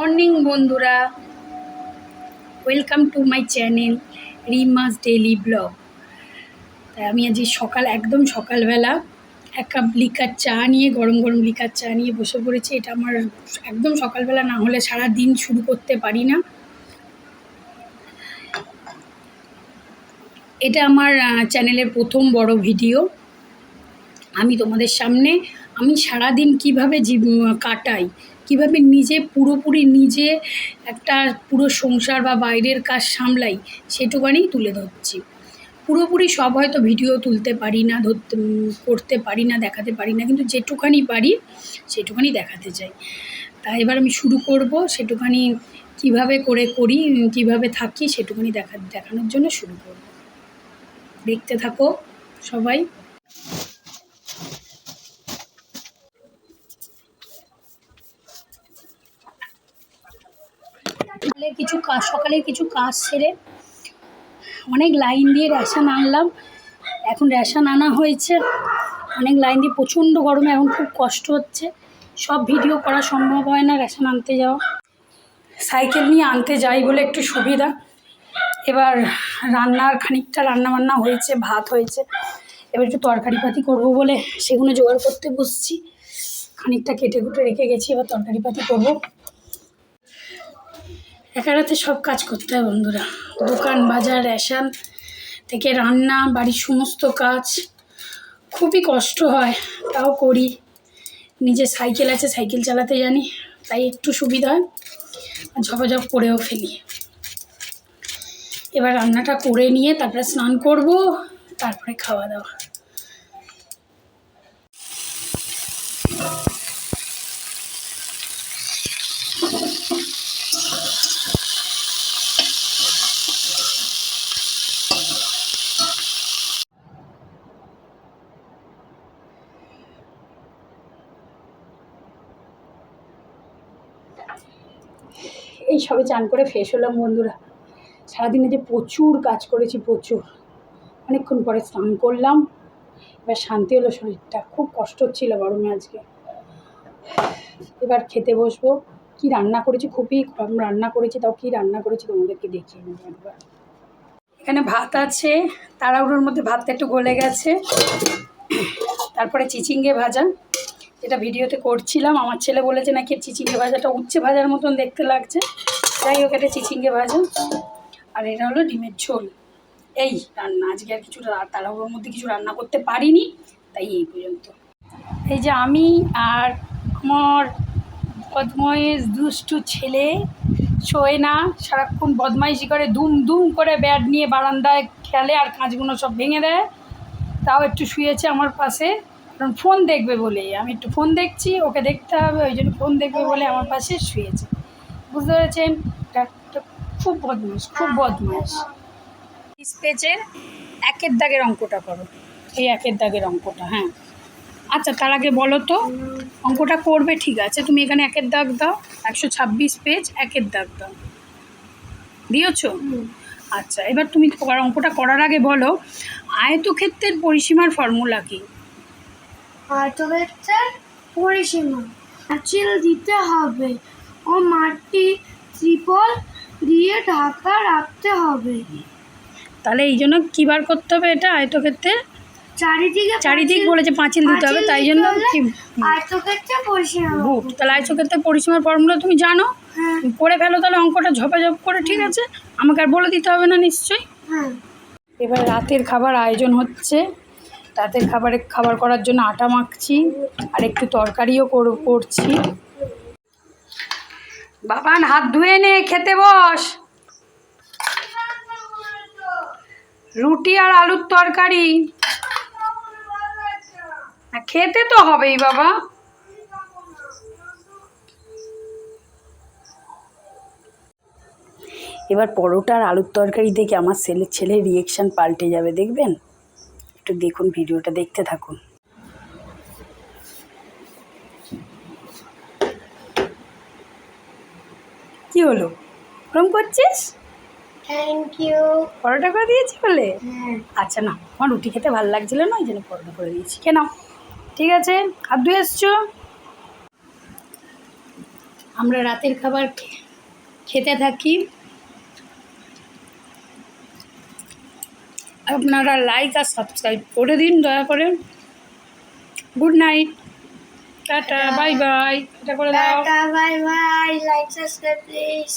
Morning বন্ধুরা। Welcome to my channel Rimas daily blog তাই আমি আজ সকাল, একদম সকালবেলা এক কাপ লিকার চা নিয়ে, গরম গরম লিকার চা নিয়ে বসে পড়েছি। এটা আমার একদম সকালবেলা, না হলে সারা দিন শুরু করতে পারি না। এটা আমার চ্যানেলের প্রথম বড় ভিডিও আমি তোমাদের সামনে আমি সারাদিন কীভাবে জীব কাটাই? কীভাবে নিজে পুরোপুরি নিজে একটা পুরো সংসার বা বাইরের কাজ সামলাই সেটুকানি তুলে ধরছি। পুরোপুরি সব হয়তো ভিডিও তুলতে পারি না ধরতে করতে পারি না, দেখাতে পারি না, কিন্তু যেটুখানি পারি সেটুখানি দেখাতে চাই। তা এবার আমি শুরু করব সেটুখানি কীভাবে করে করি, কীভাবে থাকি সেটুখানি দেখা, দেখানোর জন্য শুরু করব। দেখতে থাকো সবাই। সকালে কিছু কাজ সকালে কিছু কাজ সেরে অনেক লাইন দিয়ে রেশন আনলাম। এখন রেশন আনা হয়েছে। অনেক লাইন দিয়ে প্রচণ্ড গরমে এখন খুব কষ্ট হচ্ছে। সব ভিডিও করা সম্ভব হয় না রেশন আনতে যাওয়া। সাইকেল নিয়ে আনতে যাই বলে একটু সুবিধা। এবার রান্নার খানিকটা রান্না বান্না হয়েছে, ভাত হয়েছে। এবার একটু তরকারি পাতি করব বলে সেগুলো জোগাড় করতে বসছি। খানিকটা কেটে কুটে রেখে গেছি, এবার তরকারি পাতি করব। একা রাতে সব কাজ করতে হয় বন্ধুরা। দোকান, বাজার, রেশন থেকে রান্না, বাড়ির সমস্ত কাজ। খুবই কষ্ট হয়, তাও করি। নিজে সাইকেল আছে, সাইকেল চালাতে জানি, তাই একটু সুবিধা হয়। ঝপাঝপ করেও ফেলি। এবার রান্নাটা করে নিয়ে তারপরে স্নান করব, তারপরে খাওয়া দাওয়া। এই সবে চান করে ফ্রেশ হলাম বন্ধুরা। সারাদিনে যে প্রচুর কাজ করেছি, প্রচুর। অনেকক্ষণ পরে স্নান করলাম। এবার শান্তি হলো শরীরটা। খুব কষ্ট হচ্ছিল গরমে আজকে। এবার খেতে বসবো। কি রান্না করেছি খুবই কম রান্না করেছি, তাও কি রান্না করেছি তোমাদেরকে দেখিয়ে নেব একবার। এখানে ভাত আছে। তাড়াহুড়োর মধ্যে ভাতটা একটু গলে গেছে। তারপরে চিচিঙ্গে ভাজা। যেটা ভিডিওতে করছিলাম, আমার ছেলে বলেছে নাকি চিচিঙ্গে ভাজাটা উচ্ছে ভাজার মতন দেখতে লাগছে। যাই হোক, এটা চিচিঙ্গে ভাজা। আর এটা হলো ডিমের ঝোল। এই রান্না, আজকে আর কিছু তাড়াহুড়োর মধ্যে কিছু রান্না করতে পারিনি, তাই এই পর্যন্ত। এই যে আমি আর আমার বদমাইশ, দুষ্টু ছেলে শোয় না, সারাক্ষণ বদমাইশি করে, দুম দুম করে ব্যাট নিয়ে বারান্দায় খেলে আর কাঁচগুলো সব ভেঙে দেয়। তাও একটু শুয়েছে আমার পাশে। কারণ ফোন দেখবে বলে আমি একটু ফোন দেখছি ওকে দেখতে হবে ওই জন্য ফোন দেখবে বলে আমার পাশে শুয়েছে। বুঝতে পেরেছেন? খুব বদমাস খুব বদমাস। পেজের একের দাগের অঙ্কটা করো। এই একের দাগের অঙ্কটা হ্যাঁ। আচ্ছা তার আগে বলো তো অঙ্কটা করবে ঠিক আছে তুমি এখানে একের দাগ দাও একশো ছাব্বিশ পেজ একের দাগ দাও। দিয়েছ? আচ্ছা এবার তুমি অঙ্কটা করার আগে বলো আয়তক্ষেত্রের পরিসীমার ফর্মুলা কি? আয়তক্ষেত্রের পরিসীমা। পাঁচিল দিতে হবে ও মাটি ত্রিপল দিয়ে ঢাকা রাখতে হবে। তাহলে এই জন্য কী বার করতে হবে এটা আয়তক্ষেত্রে চারিদিকে চারিদিক বলেছে পাঁচিল দিতে হবে তাই জন্য আয়তক্ষেত্রের পরিসীমা গুড তাহলে আয়তক্ষেত্রের পরিসীমার ফর্মুলা তুমি জানো? হ্যাঁ। করে ফেলো তাহলে অঙ্কটা ঝপাঝপ করে ঠিক আছে? আমাকে আর বলে দিতে হবে না নিশ্চয়ই? হ্যাঁ। এবার রাতের খাবার আয়োজন হচ্ছে। রাতের খাবারে খাবার করার জন্য আটা মাখছি আর একটু তরকারিও কর- করছি। বাবান হাত ধুয়ে নে খেতে বস। রুটি আর আলুর তরকারি। খেতে তো হবেই বাবা। এবার পরোটা আর আলুর তরকারি দেখে আমার ছেলে ছেলের রিয়েকশান পাল্টে যাবে দেখবেন? একটু দেখুন ভিডিওটা দেখতে থাকুন। কি হলো? ওরম করছিস? থ্যাংক ইউ পরোটা করে দিয়েছি বলে? হ্যাঁ। আচ্ছা না আমার রুটি খেতে ভালো লাগছিল না ওই জন্য পরোটা করে দিয়েছি। কেন ঠিক আছে। হাত ধুয়ে এসছো? আমরা রাতের খাবার খেতে থাকি। আপনারা লাইক আর সাবস্ক্রাইব করে দিন দয়া করে। Good night tata bye bye এটা করে দাও। Tata bye bye like subscribe please